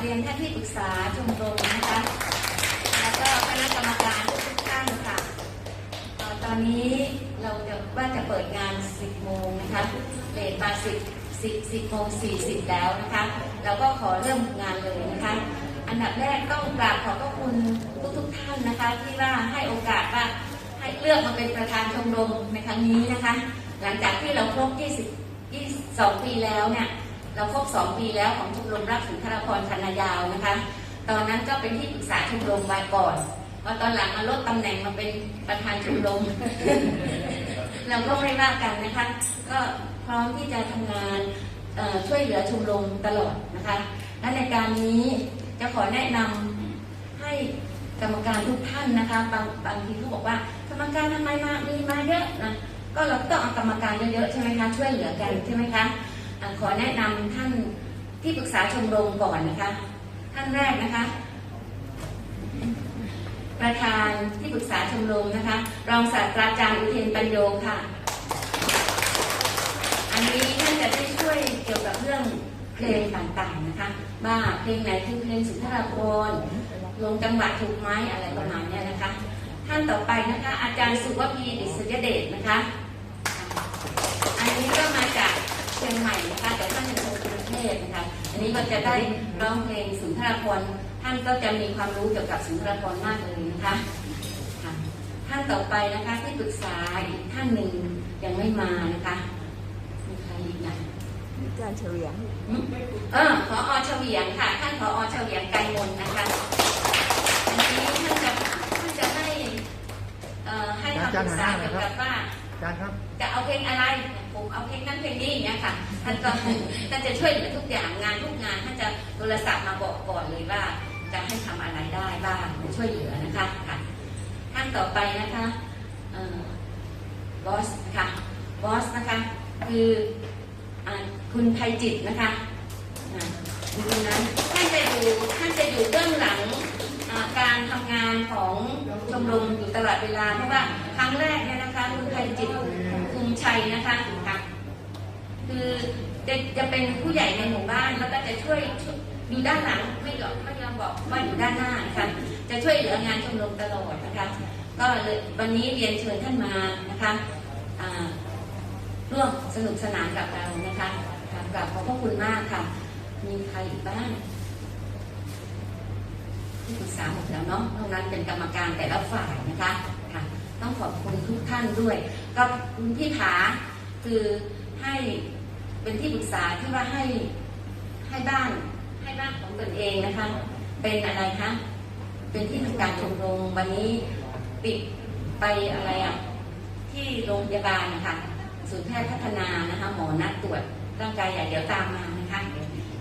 เรียนท่านที่ปรึกษาชมรมนะคะ แล้วก็คณะกรรมการทุกท่านค่ะตอนนี้เราจะว่าจะเปิดงาน 10 โมงนะคะเลทมา10 10 10โมง40 แล้วนะคะ เราก็ขอเริ่มงานเลยนะคะ อันดับแรกต้องกราบขอบพระคุณทุกๆท่านนะคะ ที่ว่าให้โอกาสว่าให้เลือกมาเป็นประธานชมรมในครั้งนี้นะคะ หลังจากที่เราครบ20 22 ปีแล้วเนี่ย เราครบ2ปีแล้วของชมรมรักสุนทรพรชันายาวนะคะ ตอนนั้นก็เป็นที่ปรึกษาชมรมมาก่อนพอตอนหลังมาลดตำแหน่งมาเป็นประธานชมรมเราก็ไม่ว่ากันนะคะ ก็พร้อมที่จะทำงานช่วยเหลือชมรมตลอดนะคะและในการนี้จะขอแนะนำให้กรรมการทุกท่านนะคะ บางบางทีเขาบอกว่ากรรมการทำไมมามีมาเยอะนะก็เราต้องเอากรรมการเยอะๆใช่ไหมคะช่วยเหลือกันใช่ไหมคะ ขอแนะนำท่านที่ปรึกษาชมรมก่อนนะคะ ท่านแรกนะคะ ประธานที่ปรึกษาชมรมนะคะ รองศาสตราจารย์อุเทนปัญโยค่ะ อันนี้ท่านจะได้ช่วยเกี่ยวกับเรื่องเพลงต่างๆนะคะว่าเพลงไหนคือเพลงสุนทรภรณ์ลงจังหวะถูกไหมอะไรประมาณนี้นะคะ ท่านต่อไปนะคะ อาจารย์สุวพีดิษยเดชนะคะ อันนี้ก็มาจาก เชียงใหม่นะคะแต่ท่านเป็นคนกรุงเทพนะคะอันนี้ก็จะได้ร้องเพลงสุนทรภรณ์ท่านก็จะมีความรู้เกี่ยวกับสุนทรภรณ์มากเลยนะคะค่ะท่านต่อไปนะคะที่ปรึกษาอีกท่านหนึ่งยังไม่มานะคะมีใครอีกนะอาจารย์เฉลียงเออพออเฉวียงค่ะ ท่านพออเฉวียงไกรมนนะคะอันนี้ท่านจะท่านจะให้เอ่อให้คำปรึกษาเกี่ยวกับว่า อาจารย์ครับ จะเอาเพลงอะไรผมเอาเพลงนั้นเพลงนี้อย่างเงี้ยค่ะ ท่านก็ท่านจะช่วยเหลือทุกอย่างงานทุกงานท่านจะโทรศัพท์มาบอกก่อนเลยว่า จะให้ทำอะไรได้บ้างช่วยเหลือนะคะค่ะท่านต่อไปนะคะบอสนะคะบอสนะคะคืออคุณไพจิตนะคะคุณนั้นท่านจะอยู่ท่านจะอยู่เบื้องหลังอ่าการทำงานของชม รมอยู่ตลอดเวลาเพราะว่าครั้งแรกเนี่ยนะคะคุณไพจิตคุมชัยนะคะค่ะคือจะจะเป็นผู้ใหญ่ในหมู่บ้านแล้วก็จะช่วยอยู่ด้านหลังไม่ยอมไม่ยอมบอกว่าอยู่ด้านหน้านะคะจะช่วยเหลืองานชมรมตลอดนะคะก็เลยวันนี้เรียนเชิญท่านมานะคะอ่าร่วมสนุกสนานกับเรานะคะค่ะกราบขอบพระคุณมากค่ะ มีใครอีกบ้าง ที่ปรึกษาหมดแล้วเนาะตรงนั้นเป็นกรรมการแต่ละฝ่ายนะคะค่ะต้องขอบคุณทุกท่านด้วย ก็คุณพี่ผาคือให้เป็นที่ปรึกษาที่ว่าให้ให้บ้านให้บ้านของตนเองนะคะ เป็นอะไรคะเป็นที่ทำการชมรมวันนี้ปิดไปอะไรอะที่โรงพยาบาลนะคะศูนย์แพทย์พัฒนานะคะหมอนัดตรวจ ร่างกายใหญ่เดี๋ยวตามมานะคะ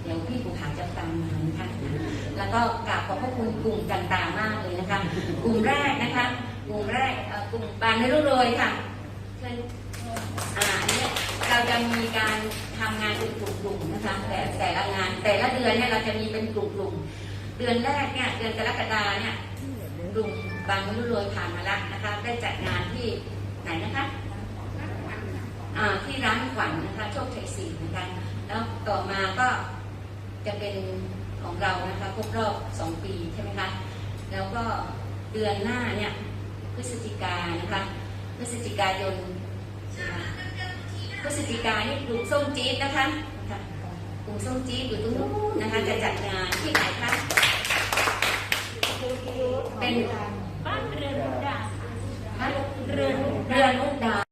เดี๋ยวพี่ภูผาจะตามมานะคะแล้วก็กราบขอบพระคุณกลุ่มต่างๆมากเลยนะคะ กลุ่มแรกนะคะ กลุ่มแรกกลุ่มปานในรูปโรยค่ะเชิญอ่าอันนี้เราจะมีการทำงานเป็นกลุ่มๆนะคะ แต่แต่ละงานแต่ละเดือนเนี่ยเราจะมีเป็นกลุ่มๆเดือนแรกเนี่ยเดือนกรกฎาเนี่ยกลุ่มบางรุ่นรวยผ่านมาแล้วนะคะ ได้จัดงานที่ไหนนะคะ ที่ร้านขวัญนะคะโชคชัยสี่นะคะแล้วต่อมาก็จะเป็นของเรานะคะครบรอบสองปีใช่ไหมคะแล้วก็เดือนหน้าเนี่ยพฤศจิกานะคะพฤศจิกายนนะคะพฤศจิกานี่กลุ่มส้มจี๊ดนะคะค่ะกลุ่มส้มจี๊ดอยู่ตรงนู้นนะคะจะจัดงานที่ไหนคะเป็นบ้านเรือนมุกดาฮะเรือนมุกเรือนมุกดา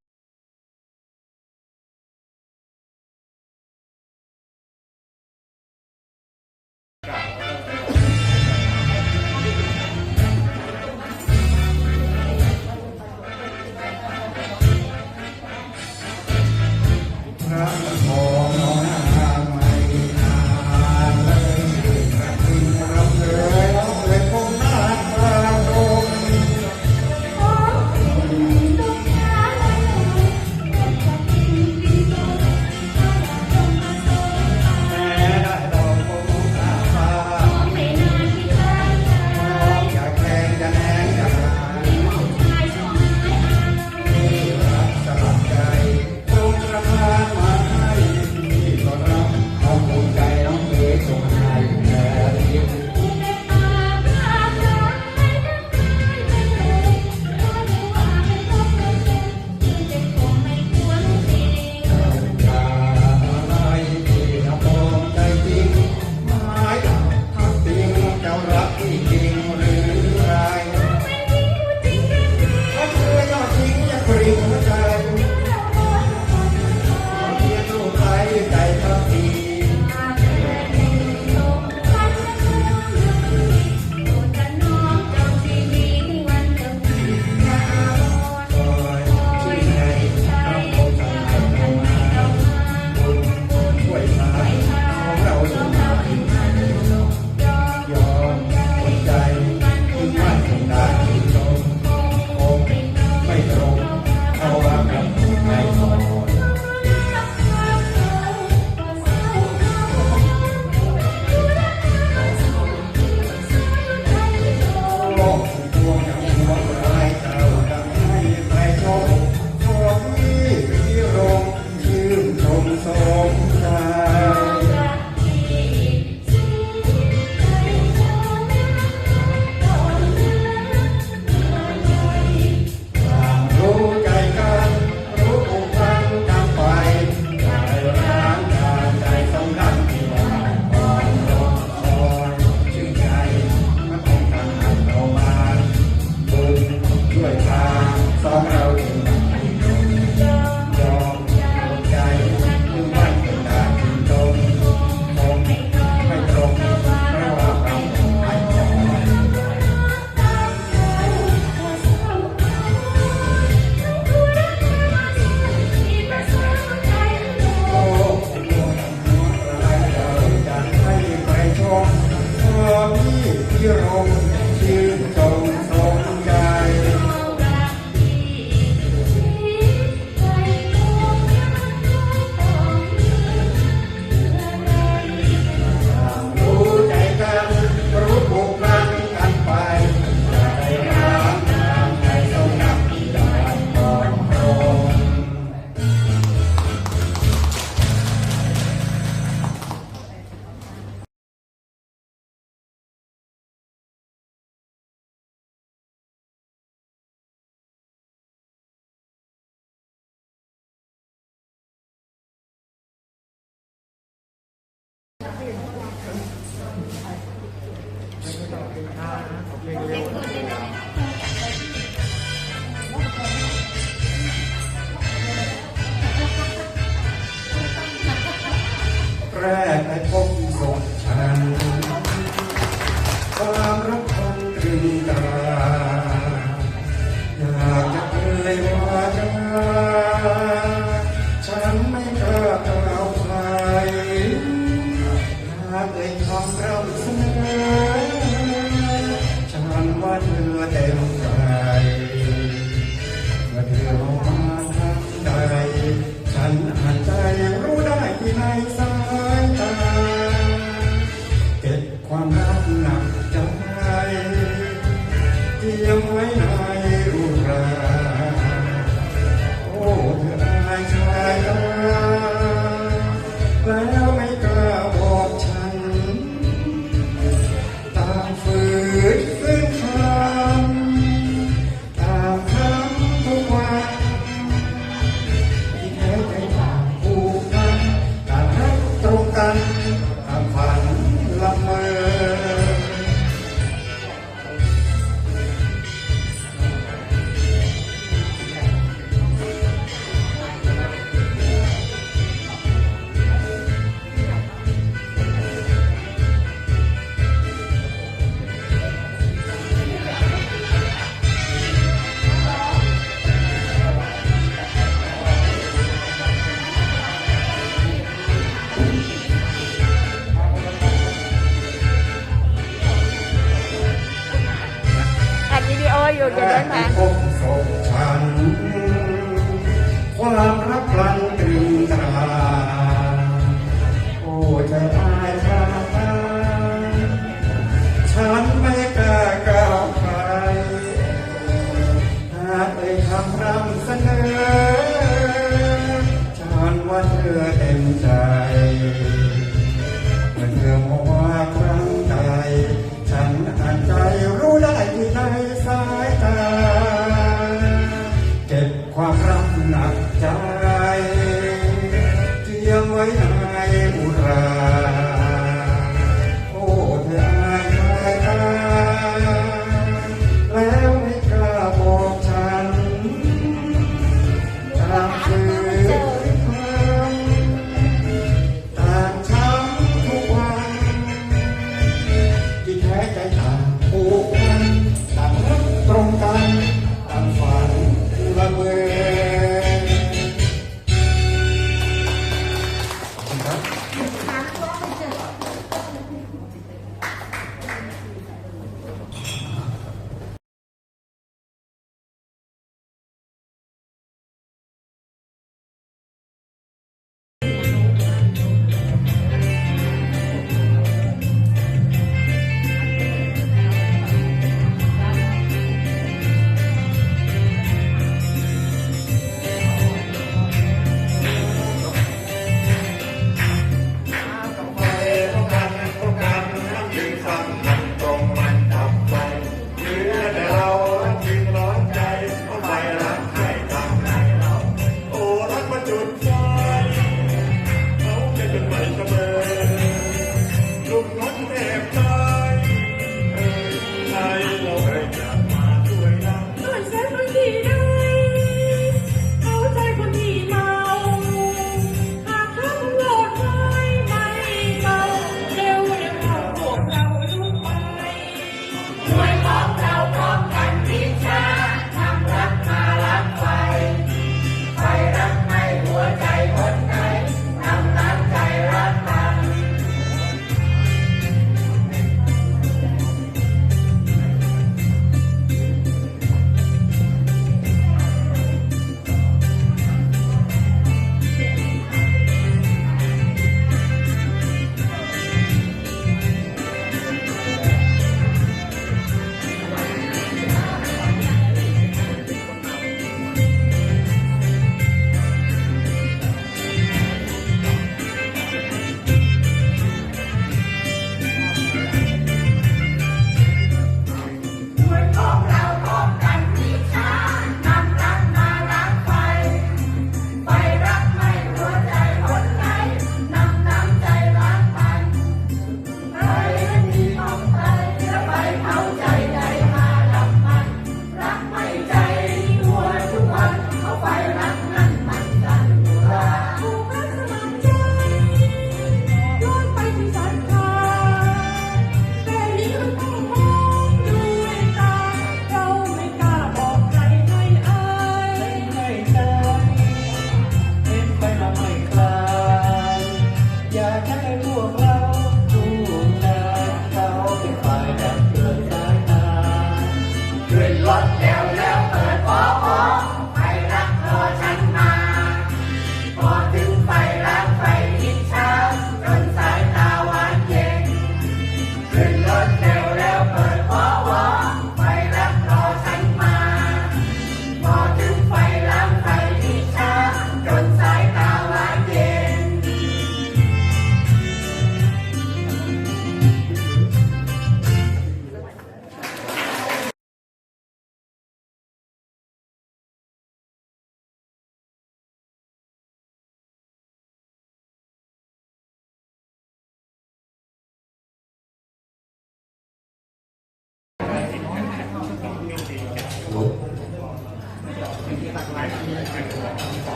ล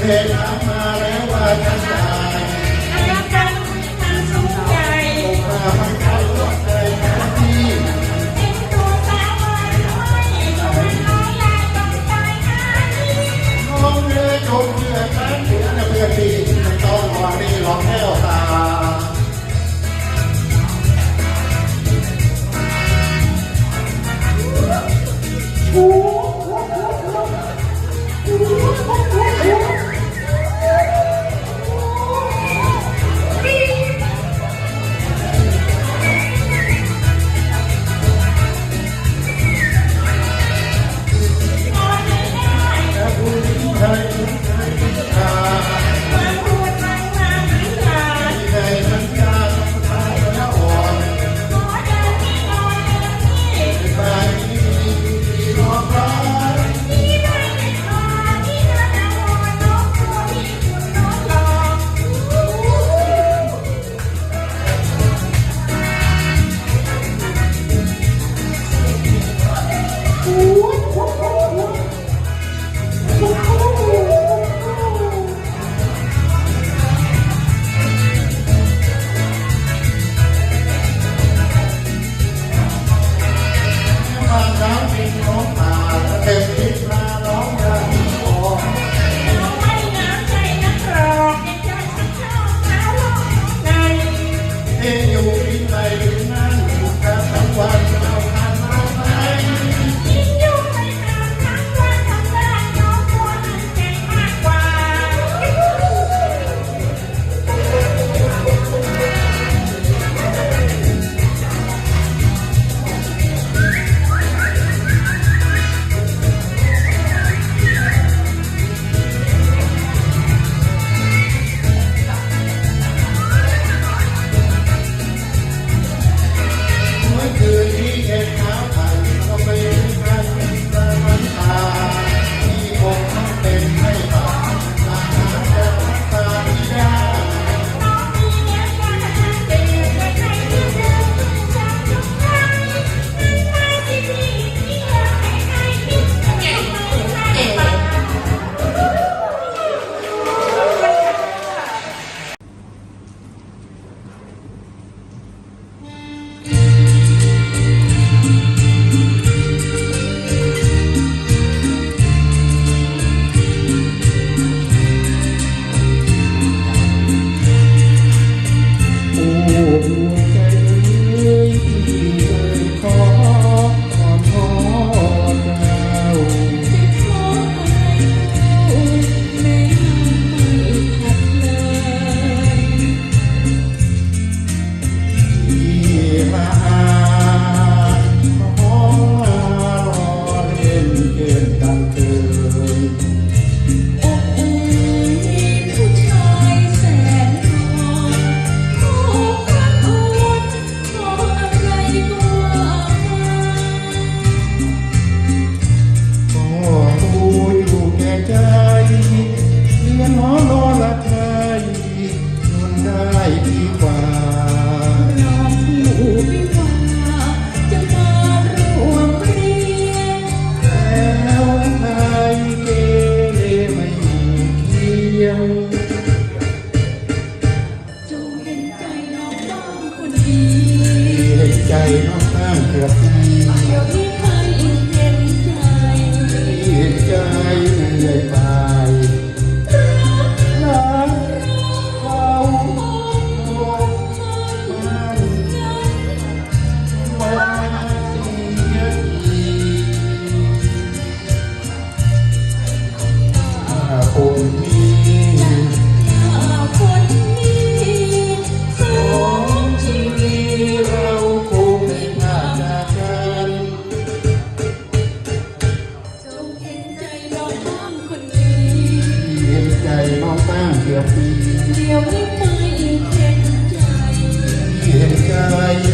เสร็จมาแล้วว่าจะ Yeah.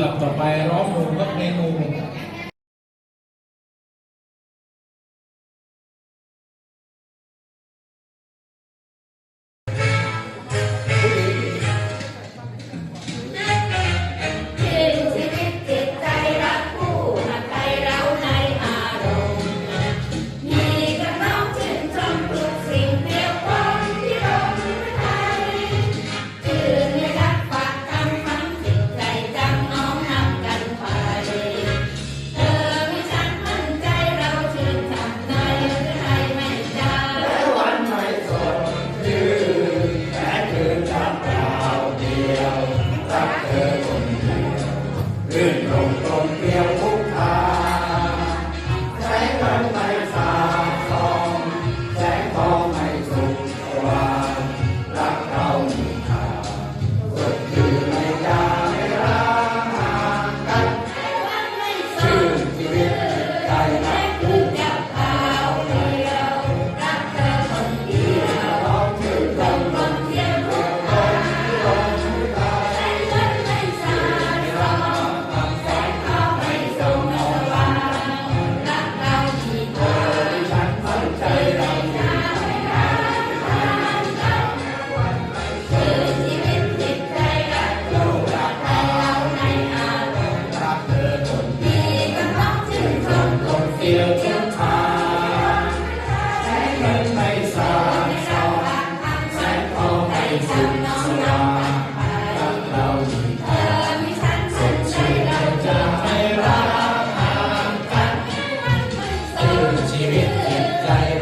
ดับต่อไปร้องวงก็เมนู 即便天灾。